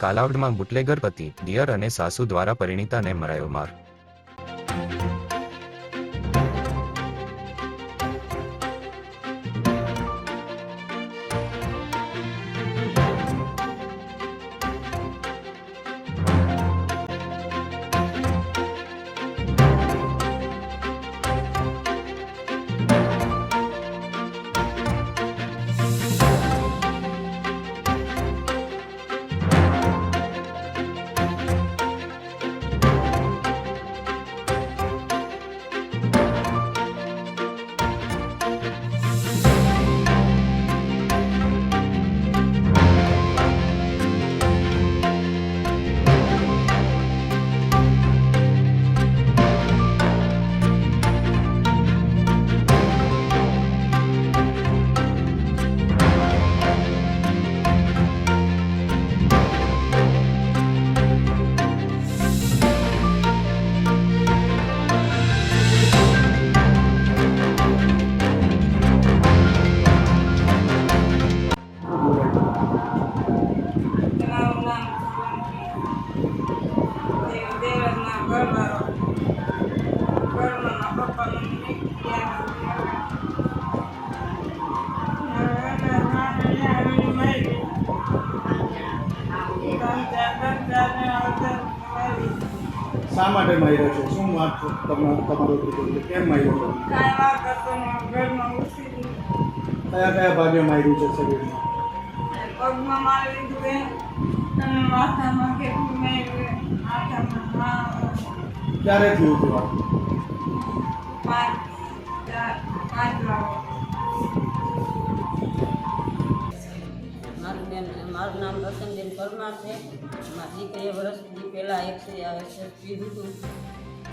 કાલાવડમાં bootlegger પતિ દિયર અને સાસુ દ્વારા પરિણીતાને મરાયો માર. શા માટે માર્યો છે. શું વાત તમારો તમારો દીકરો છે? કેમ માર્યો છે? કાંઈ વાત કરતો નહીં. ઘરમાં ઉઠી કયા કયા ભાગે માર્યું છે શરીરમાં પગમાં મારી લીધું એ. અને માથામાં કેટલું મેળવ્યું માથામાં હા. ક્યારે થયું હતું આ? પાંચ ચાર પાંચ વાગે. મારું બેન મારું નામ રતનબેન પરમાર છે. મારી દીકરીએ વર્ષથી પહેલાં એક્સરે પીધું હતું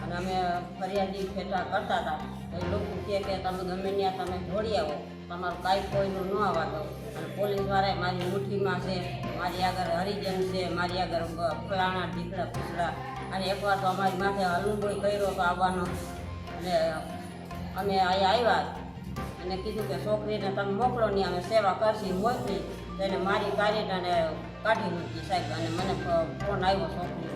અને અમે ફરિયાદી ફેટા કરતા હતા તો એ લોકો કહે કે તમે ગમે ત્યાં તમે દોડી આવો. તમારું કાંઈ કોઈનું ન આવવા દો અને પોલીસવાળાએ મારી મુઠ્ઠીમાં છે, મારી આગળ હરિજન છે, મારી આગળ બ- ફલાણા ઢીકડા પૂછડા અને એકવાર તો અમારી માથે હલુંબોય કર્યો તો આવવાનો. અને અમે અહીંયા આવ્યા. અને કીધું કે છોકરીને તમે મોકલો નહીં અમે સેવા કરશી મોકલી તો એને મારી કાર્યટાને કાઢી મૂકી સાહેબ. અને મને ફોન આવ્યો છોકરીનો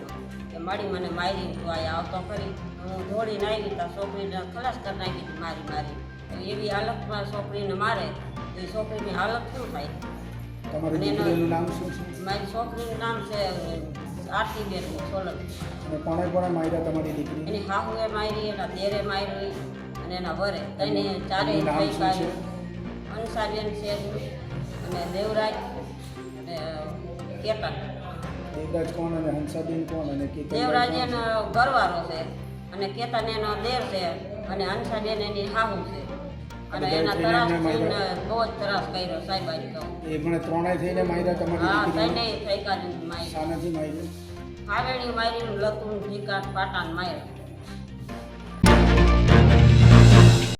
કે મારી મને મારી તું આ આવતો કરી હું દોડીને આવી ત્યાં છોકરીને ખલાસ કરી નાખી મારી મારી. એવી હાલતમાં છોકરીને મારે. તો એ છોકરીની હાલત શું થાય? મારી છોકરીનું નામ છે સોલંકી. કોણે કોણે માર્યા તમારી દીકરી એની હાહુએ મારી એના દેરે મારી અને એના વરે. તેને ચારે ભાઈ શું છે? અને દેવરાજ અને કેતન. દેવરાજ કોણ અને હંસાબેન કોણ અને કેતન દેવરાજ એનો ઘરવાળો છે અને કેતન એનો દેવ છે અને હંસાબેન એની હાહુ છે. અને એના થઈને તરાસ થઈને માર્યા? બહુ જ તરાસ કર્યો સાહેબ આજ તો. છે? એ પણ ત્રણેય થઈને માર્યા તમારી હા દીકરીને? તને ફૈકા મારી શાનાથી માર્યું? હાવેણી મારી લતું ઢીકા પાટાને માર્યા.